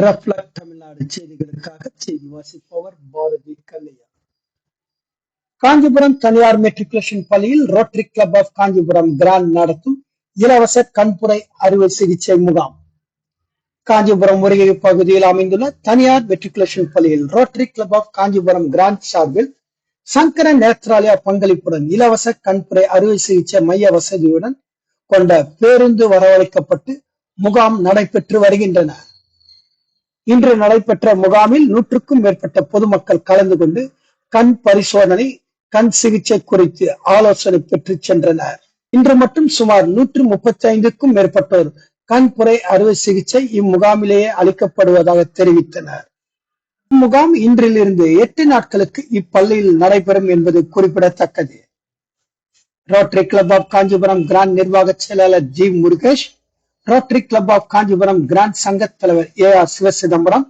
ரஃப்லக் தமிழ்நாடு செய்திகளுக்காக செய்தி வாசிப்பவர் பாரதி கல்லையா. காஞ்சிபுரம் தனியார் மெட்ரிகுலேஷன் பள்ளியில் rotary club of Kanchipuram grand நடத்தும் இலவச கண்புரை அறுவை சிகிச்சை முகாம். காஞ்சிபுரம் முருகை பகுதியில் அமைந்துள்ள தனியார் மெட்ரிகுலேஷன் பள்ளியில் rotary club of Kanchipuram grand சார்பில் சங்கர நேத்ராலயா பங்களிப்புடன் இலவச கண்புரை அறுவை சிகிச்சை மைய வசதியுடன் கொண்ட பேருந்து வரவழைக்கப்பட்டு முகாம் நடைபெற்று வருகின்றன. இன்று நடைபெற்ற முகாமில் நூற்றுக்கும் மேற்பட்ட பொதுமக்கள் கலந்து கொண்டு கண் பரிசோதனை கண் சிகிச்சை குறித்து ஆலோசனை பெற்று சென்றனர். இன்று மட்டும் சுமார் நூற்று முப்பத்தி ஐந்துக்கும் மேற்பட்டோர் கண்புரை அறுவை சிகிச்சை இம்முகாமிலேயே அளிக்கப்படுவதாக தெரிவித்தனர். இம்முகாம் இன்றிலிருந்து எட்டு நாட்களுக்கு இப்பள்ளியில் நடைபெறும் என்பது குறிப்பிடத்தக்கது. Rotary club of Kanchipuram grand நிர்வாக செயலாளர் G Murugesh rotary club of Kanchipuram grand சங்க தலைவர் ஏ ஆர் சிவசிதம்பரம்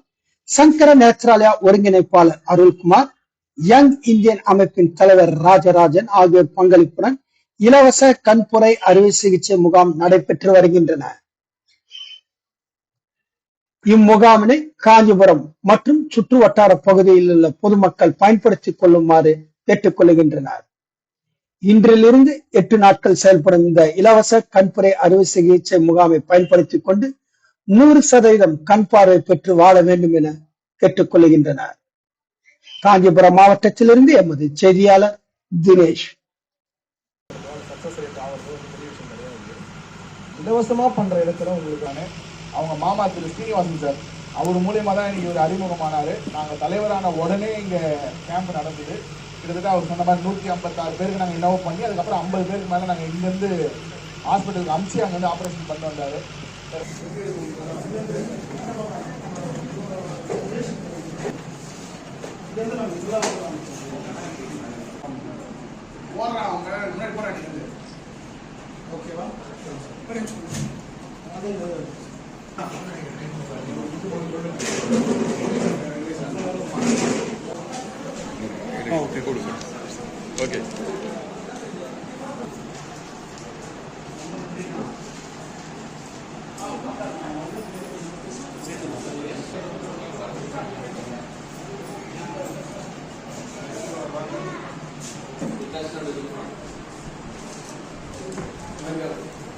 சங்கர நேத்ராலயா ஒருங்கிணைப்பாளர் அருள்குமார் யங் இந்தியன் அமைப்பின் தலைவர் ராஜராஜன் ஆகியோர் பங்களிப்புடன் இலவச கண்புரை அறுவை சிகிச்சை முகாம் நடைபெற்று வருகின்றன இம்முகாமினை காஞ்சிபுரம் மற்றும் சுற்று வட்டார பகுதியில் உள்ள பொதுமக்கள் பயன்படுத்திக் கொள்ளுமாறு கேட்டுக் கொள்கின்றனர். இன்றிலிருந்து எட்டு நாட்கள் செயல்படும் இந்த இலவச கண்புரை அறுவை சிகிச்சை முகாமை பயன்படுத்திக் கொண்டு நூறு சதவீதம் கண் பார்வை பெற்று வாழ வேண்டும் என கேட்டுக்கொள்கின்றனர். காஞ்சிபுரம் மாவட்டத்திலிருந்து எமது செய்தியாளர் தினேஷ். இலவசமா பண்ற இடத்துல உங்களுக்கான அவங்க மாமா திரு ஸ்ரீனிவாசன் சார் அவர் மூலியமா தான் இன்னைக்கு ஒரு அறிமுகமானாரு. நாங்க தலைவரான உடனே இங்க கேம்ப் நடந்தது. கிட்டத்தட்ட அவர் சொன்ன மாதிரி நூற்றி ஐம்பத்தாறு பேருக்கு நாங்கள் இன்னோவ் பண்ணி அதுக்கப்புறம் ஐம்பது பேருக்கு மேலே நாங்கள் இங்கேருந்து ஹாஸ்பிட்டலுக்கு அனுப்பிச்சு அங்கே வந்து ஆப்ரேஷன் பண்ணி வந்தார் முன்னாடி ஓகேவா Oh, okay, good. Okay. Thank you.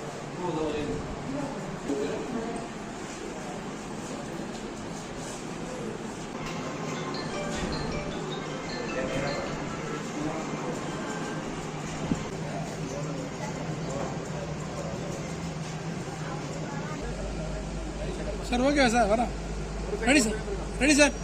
Sir ஓகேவா சார் வரோம் ரெடி சார் ரெடி சார்